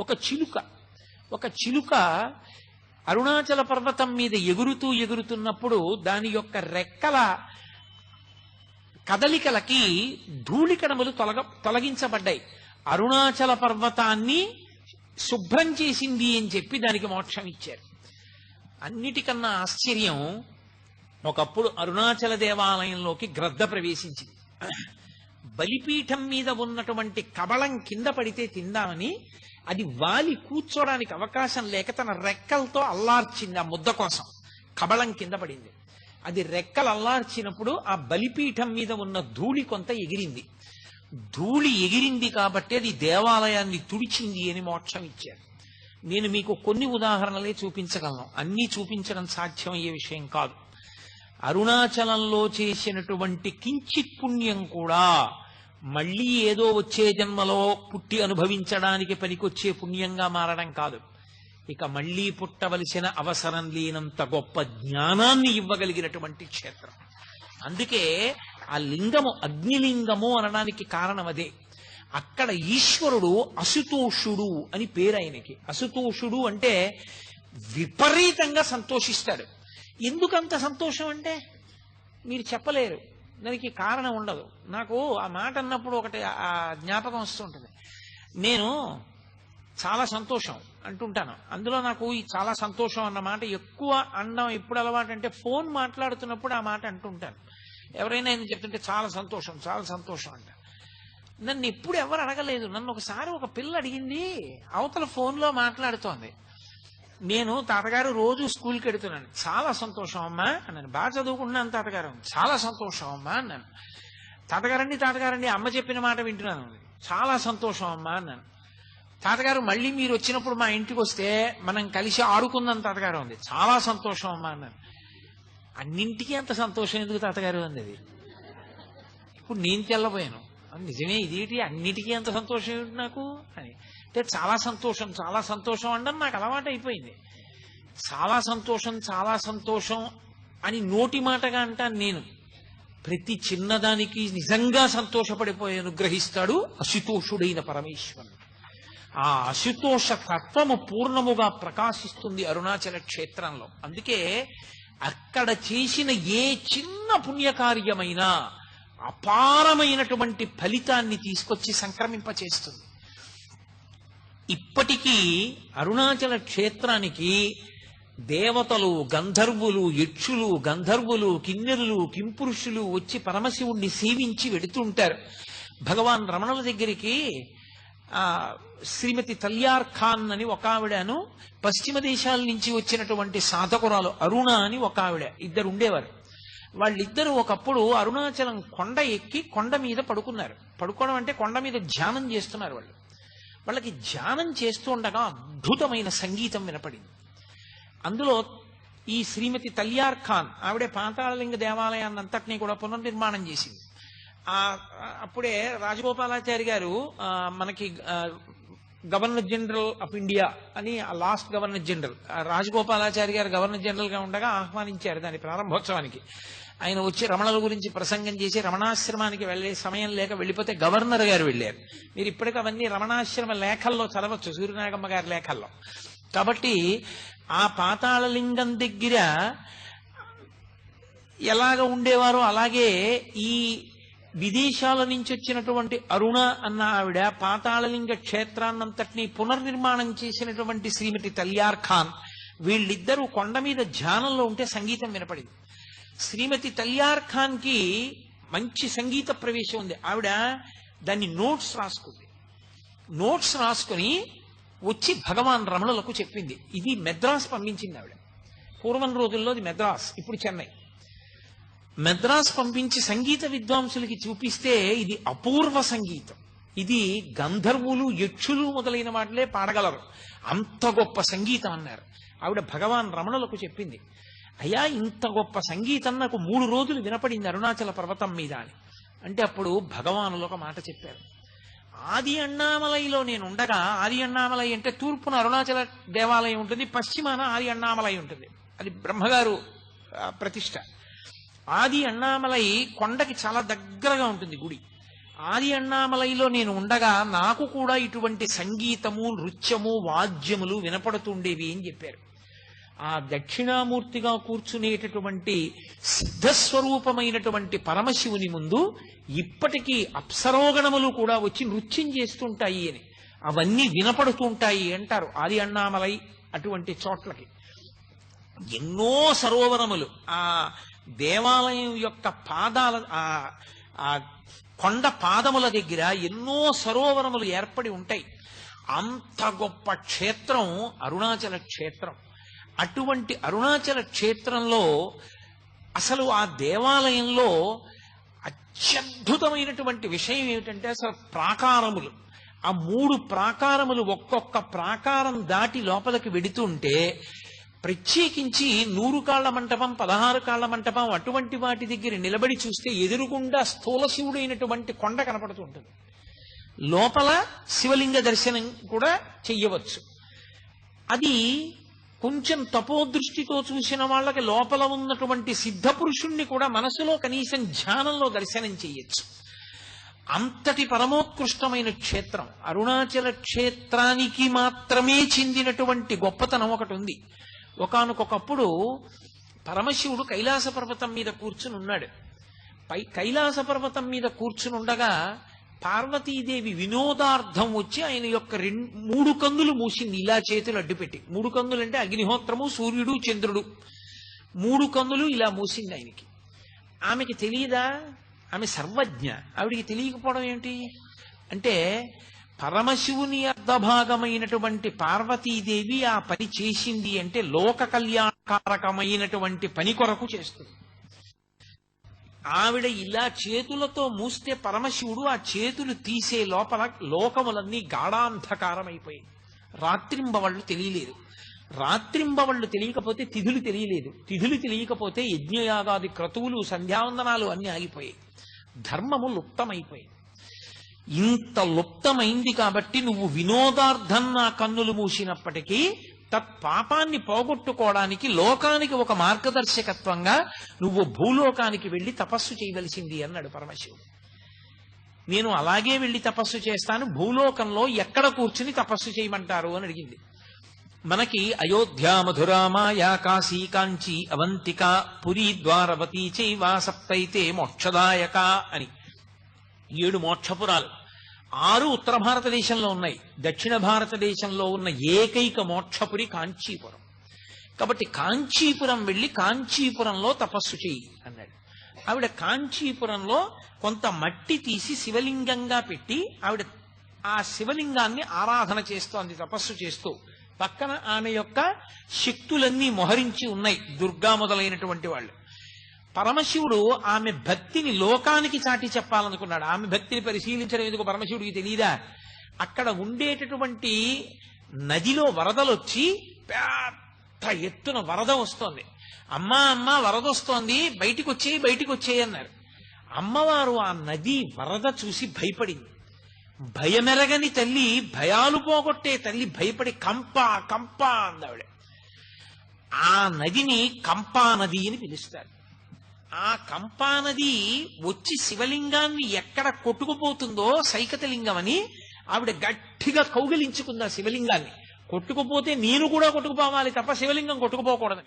ఒక చిలుక. ఒక చిలుక అరుణాచల పర్వతం మీద ఎగురుతూ ఎగురుతున్నప్పుడు దాని యొక్క రెక్కల కదలికలకి ధూళికణములు తొలగ తొలగించబడ్డాయి. అరుణాచల పర్వతాన్ని శుభ్రం చేసింది అని చెప్పి దానికి మోక్షం ఇచ్చారు. అన్నిటికన్నా ఆశ్చర్యం ఒకప్పుడు అరుణాచల దేవాలయంలోకి గ్రద్ద ప్రవేశించింది. బలిపీఠం మీద ఉన్నటువంటి కబళం కింద పడితే తిందామని అది వాలి కూర్చోడానికి అవకాశం లేక తన రెక్కలతో అల్లార్చింది ఆ ముద్ద కోసం. కబళం కింద పడింది. అది రెక్కలు అల్లార్చినప్పుడు ఆ బలిపీఠం మీద ఉన్న ధూళి కొంత ఎగిరింది. ధూళి ఎగిరింది కాబట్టి అది దేవాలయాన్ని తుడిచింది అని మోక్షం ఇచ్చారు. నేను మీకు కొన్ని ఉదాహరణలే చూపించగలను. అన్నీ చూపించడం సాధ్యమయ్యే విషయం కాదు. అరుణాచలంలో చేసినటువంటి కించిత్ పుణ్యం కూడా మళ్ళీ ఏదో వచ్చే జన్మలో పుట్టి అనుభవించడానికి పనికొచ్చే పుణ్యంగా మారడం కాదు. ఇక మళ్ళీ పుట్టవలసిన అవసరం లేనంత గొప్ప జ్ఞానాన్ని ఇవ్వగలిగినటువంటి క్షేత్రం. అందుకే ఆ లింగము అగ్నిలింగము అనడానికి కారణం అదే అక్కడ ఈశ్వరుడు అసుతోషుడు అని పేరు ఆయనకి అసుతోషుడు అంటే విపరీతంగా సంతోషిస్తాడు. ఎందుకంత సంతోషం అంటే? మీరు చెప్పలేరు. దానికి కారణం ఉండదు. నాకు ఆ మాట అన్నప్పుడు ఒకటి ఆ జ్ఞాపకం వస్తుంటుంది. నేను చాలా సంతోషం అంటుంటాను. అందులో నాకు ఈ చాలా సంతోషం అన్న మాట ఎక్కువ అనడం ఎప్పుడు అలవాటు అంటే ఫోన్ మాట్లాడుతున్నప్పుడు ఆ మాట అంటుంటాను. ఎవరైనా ఏం చెప్తుంటే చాలా సంతోషం చాలా సంతోషం అంట. నన్ను ఎప్పుడు ఎవరు అడగలేదు. నన్ను ఒకసారి ఒక పిల్ల అడిగింది అవతల ఫోన్లో మాట్లాడుతోంది. నేను తాతగారు రోజు స్కూల్కి వెడుతున్నాను చాలా సంతోషం అమ్మా అన్నాను. బాగా చదువుకుంటున్నాను తాతగారు. చాలా సంతోషం అమ్మా అన్నాను. తాతగారండి తాతగారండి అమ్మ చెప్పిన మాట వింటున్నాను. చాలా సంతోషం అమ్మా అన్నాను. తాతగారు మళ్ళీ మీరు వచ్చినప్పుడు మా ఇంటికి వస్తే మనం కలిసి ఆడుకుందాం తాతగారు ఉంది చాలా సంతోషం అమ్మా అన్నాను. అన్నింటికీ అంత సంతోషం ఎందుకు తాతగారు అంది అది? ఇప్పుడు నేను తెల్లబోయాను. నిజమే ఇదేంటి అన్నిటికీ అంత సంతోషం ఏమిటి నాకు? అని. అంటే చాలా సంతోషం చాలా సంతోషం అనడం నాకు అలవాటు అయిపోయింది. చాలా సంతోషం చాలా సంతోషం అని నోటి మాటగా అంటాను నేను. ప్రతి చిన్నదానికి నిజంగా సంతోషపడిపోయాను గ్రహిస్తాడు అశుతోషుడైన పరమేశ్వరుడు. ఆ అశుతోష తత్వము పూర్ణముగా ప్రకాశిస్తుంది అరుణాచల క్షేత్రంలో. అందుకే అక్కడ చేసిన ఏ చిన్న పుణ్యకార్యమైనా అపారమైనటువంటి ఫలితాన్ని తీసుకొచ్చి సంక్రమింపచేస్తుంది. ఇప్పటికీ అరుణాచల క్షేత్రానికి దేవతలు గంధర్వులు యక్షులు గంధర్వులు కిన్నెరులు కింపురుషులు వచ్చి పరమశివుణ్ణి సేవించి వెడుతుంటారు భగవాన్ రమణుల దగ్గరికి ఆ శ్రీమతి తల్యార్ ఖాన్ అని ఒక ఆవిడను పశ్చిమ దేశాల నుంచి వచ్చినటువంటి సాధకురాలు అరుణ అని ఒక ఆవిడ ఇద్దరు ఉండేవారు. వాళ్ళిద్దరూ ఒకప్పుడు అరుణాచలం కొండ ఎక్కి కొండ మీద పడుకున్నారు. పడుకోవడం అంటే కొండ మీద ధ్యానం చేస్తున్నారు వాళ్ళు. వాళ్ళకి ధ్యానం చేస్తూ ఉండగా అద్భుతమైన సంగీతం వినపడింది. అందులో ఈ శ్రీమతి తల్యార్ ఖాన్ ఆవిడే పాతాళలింగ దేవాలయాన్ని అంతటినీ కూడా పునర్నిర్మాణం చేసింది. ఆ అప్పుడే రాజగోపాలాచారి గారు మనకి గవర్నర్ జనరల్ ఆఫ్ ఇండియా అని ఆ లాస్ట్ గవర్నర్ జనరల్ ఆ రాజగోపాలాచారి గారు గవర్నర్ జనరల్గా ఉండగా ఆహ్వానించారు దాని ప్రారంభోత్సవానికి. ఆయన వచ్చి రమణల గురించి ప్రసంగం చేసి రమణాశ్రమానికి వెళ్ళే సమయం లేక వెళ్ళిపోతే గవర్నర్ గారు వెళ్ళారు. మీరు ఇప్పటికీ అవన్నీ రమణాశ్రమ లేఖల్లో చదవచ్చు సూర్యనాగమ్మ గారి లేఖల్లో. కాబట్టి ఆ పాతాళలింగం దగ్గర ఎలాగ ఉండేవారో అలాగే ఈ విదేశాల నుంచి వచ్చినటువంటి అరుణ అన్న ఆవిడ పాతాళలింగ క్షేత్రాన్నంతటినీ పునర్నిర్మాణం చేసినటువంటి శ్రీమతి తల్యార్ ఖాన్ వీళ్ళిద్దరూ కొండ మీద ధ్యానంలో ఉంటే సంగీతం వినపడింది. శ్రీమతి తల్యార్ ఖాన్కి మంచి సంగీత ప్రవేశం ఉంది. ఆవిడ దాన్ని నోట్స్ రాసుకుంది. నోట్స్ రాసుకుని వచ్చి భగవాన్ రమణులకు చెప్పింది. ఇది మెద్రాస్ పంపించింది ఆవిడ. పూర్వం రోజుల్లో అది మెద్రాస్ ఇప్పుడు చెన్నై. మెద్రాస్ పంపించి సంగీత విద్వాంసులకి చూపిస్తే ఇది అపూర్వ సంగీతం. ఇది గంధర్వులు యక్షులు మొదలైన వాటిలే పాడగలరు. అంత గొప్ప సంగీతం అన్నారు. ఆవిడ భగవాన్ రమణులకు చెప్పింది అయ్యా ఇంత గొప్ప సంగీతం నాకు మూడు రోజులు వినపడింది అరుణాచల పర్వతం మీద అని. అంటే అప్పుడు భగవానులు ఒక మాట చెప్పారు ఆది అన్నామలైలో నేను ఉండగా ఆది అన్నామలై అంటే తూర్పున అరుణాచల దేవాలయం ఉంటుంది పశ్చిమాన ఆది అన్నామలై ఉంటుంది. అది బ్రహ్మగారు ప్రతిష్ట. ఆది అన్నామలై కొండకి చాలా దగ్గరగా ఉంటుంది గుడి. ఆది అన్నామలైలో నేను ఉండగా నాకు కూడా ఇటువంటి సంగీతము నృత్యము వాద్యములు వినపడుతుండేవి అని చెప్పారు. ఆ దక్షిణామూర్తిగా కూర్చునేటటువంటి సిద్ధస్వరూపమైనటువంటి పరమశివుని ముందు ఇప్పటికీ అప్సరోగణములు కూడా వచ్చి నృత్యం చేస్తుంటాయి అని. అవన్నీ వినపడుతుంటాయి అంటారు ఆది అన్నామలై అటువంటి చోట్లకి. ఎన్నో సరోవరములు. ఆ దేవాలయం యొక్క పాదాల ఆ కొండ పాదముల దగ్గర ఎన్నో సరోవరములు ఏర్పడి ఉంటాయి. అంత గొప్ప క్షేత్రం అరుణాచల క్షేత్రం. అటువంటి అరుణాచల క్షేత్రంలో అసలు ఆ దేవాలయంలో అత్యద్భుతమైనటువంటి విషయం ఏమిటంటే అసలు ప్రాకారములు. ఆ మూడు ప్రాకారములు ఒక్కొక్క ప్రాకారం దాటి లోపలికి వెడుతుంటే ప్రత్యేకించి నూరు కాళ్ళ మంటపం పదహారు కాళ్ళ మంటపం అటువంటి వాటి దగ్గర నిలబడి చూస్తే ఎదురుగుండా స్థూల శివుడైనటువంటి కొండ కనపడుతుంటుంది లోపల శివలింగ దర్శనం కూడా చెయ్యవచ్చు. అది కొంచెం తపోదృష్టితో చూసిన వాళ్ళకి లోపల ఉన్నటువంటి సిద్ధ పురుషుణ్ణి కూడా మనసులో కనీసం ధ్యానంలో దర్శనం చేయొచ్చు అంతటి పరమోత్కృష్టమైన క్షేత్రం అరుణాచల క్షేత్రానికి మాత్రమే చెందినటువంటి గొప్పతనం ఒకటి ఉంది. ఒకనకొకప్పుడు పరమశివుడు కైలాస పర్వతం మీద కూర్చుని ఉన్నాడు. పై కైలాస పర్వతం మీద కూర్చుని ఉండగా పార్వతీదేవి వినోదార్థం వచ్చి ఆయన యొక్క రెండు మూడు కందులు మూసింది. ఇలా చేతులు అడ్డుపెట్టి మూడు కందులు అంటే అగ్నిహోత్రము సూర్యుడు చంద్రుడు. మూడు కందులు ఇలా మూసింది ఆయనకి. ఆమెకి తెలియదా? ఆమె సర్వజ్ఞ. ఆవిడికి తెలియకపోవడం ఏంటి? అంటే పరమశివుని అర్ధభాగమైనటువంటి పార్వతీదేవి ఆ పని చేసింది అంటే లోక కళ్యాణకారకమైనటువంటి పని కొరకు చేస్తుంది. ఆవిడ ఇలా చేతులతో మూస్తే పరమశివుడు ఆ చేతులు తీసే లోపల లోకములన్నీ గాఢాంధకారమైపోయాయి. రాత్రింబవళ్ళు తెలియలేదు. రాత్రింబవళ్ళు తెలియకపోతే తిథులు తెలియలేదు. తిథులు తెలియకపోతే యజ్ఞయాగాది క్రతువులు సంధ్యావందనాలు అన్ని ఆగిపోయాయి. ధర్మము లుప్తమైపోయాయి ఇంత లుప్తమైంది కాబట్టి నువ్వు వినోదార్థం నా కన్నులు మూసినప్పటికీ తత్పాపాన్ని పోగొట్టుకోవడానికి లోకానికి ఒక మార్గదర్శకత్వంగా నువ్వు భూలోకానికి వెళ్ళి తపస్సు చేయవలసింది అన్నాడు పరమశివుడు. నేను అలాగే వెళ్ళి తపస్సు చేస్తాను భూలోకంలో ఎక్కడ కూర్చుని తపస్సు చేయమంటారు అని అడిగింది. మనకి అయోధ్య మధురామాయా కాశీ కాంచి అవంతిక పురి ద్వారవతి చైవా సప్తైతే మోక్షదాయక అని. ఏడు మోక్షపురాలు. ఆరు ఉత్తర భారతదేశంలో ఉన్నాయి. దక్షిణ భారతదేశంలో ఉన్న ఏకైక మోక్షపురి కాంచీపురం. కాబట్టి కాంచీపురం వెళ్ళి కాంచీపురంలో తపస్సు చెయ్యి అన్నాడు. ఆవిడ కాంచీపురంలో కొంత మట్టి తీసి శివలింగంగా పెట్టి ఆవిడ ఆ శివలింగాన్ని ఆరాధన చేస్తోంది తపస్సు చేస్తూ పక్కన ఆమె యొక్క శక్తులన్నీ మొహరించి ఉన్నాయి దుర్గా మొదలైనటువంటి వాళ్ళు. పరమశివుడు ఆమె భక్తిని లోకానికి చాటి చెప్పాలనుకున్నాడు. ఆమె భక్తిని పరిశీలించడం ఎందుకు పరమశివుడికి తెలియదా అక్కడ ఉండేటటువంటి నదిలో వరదలు వచ్చి పెద్ద ఎత్తున వరద వస్తోంది. అమ్మా అమ్మ వరద వస్తోంది. బయటికి వచ్చేయి బయటికి వచ్చేయి అన్నారు. అమ్మవారు ఆ నది వరద చూసి భయపడింది. భయమెరగని తల్లి భయాలు పోగొట్టే తల్లి భయపడి కంప కంప అందావిడ ఆ నదిని కంపా నది అని పిలుస్తారు. ఆ కంపానది వచ్చి శివలింగాన్ని ఎక్కడ కొట్టుకుపోతుందో సైకతలింగం అని ఆవిడ గట్టిగా కౌగిలించుకుంది ఆ శివలింగాన్ని. కొట్టుకుపోతే నేను కూడా కొట్టుకుపోవాలి తప్ప శివలింగం కొట్టుకుపోకూడదని.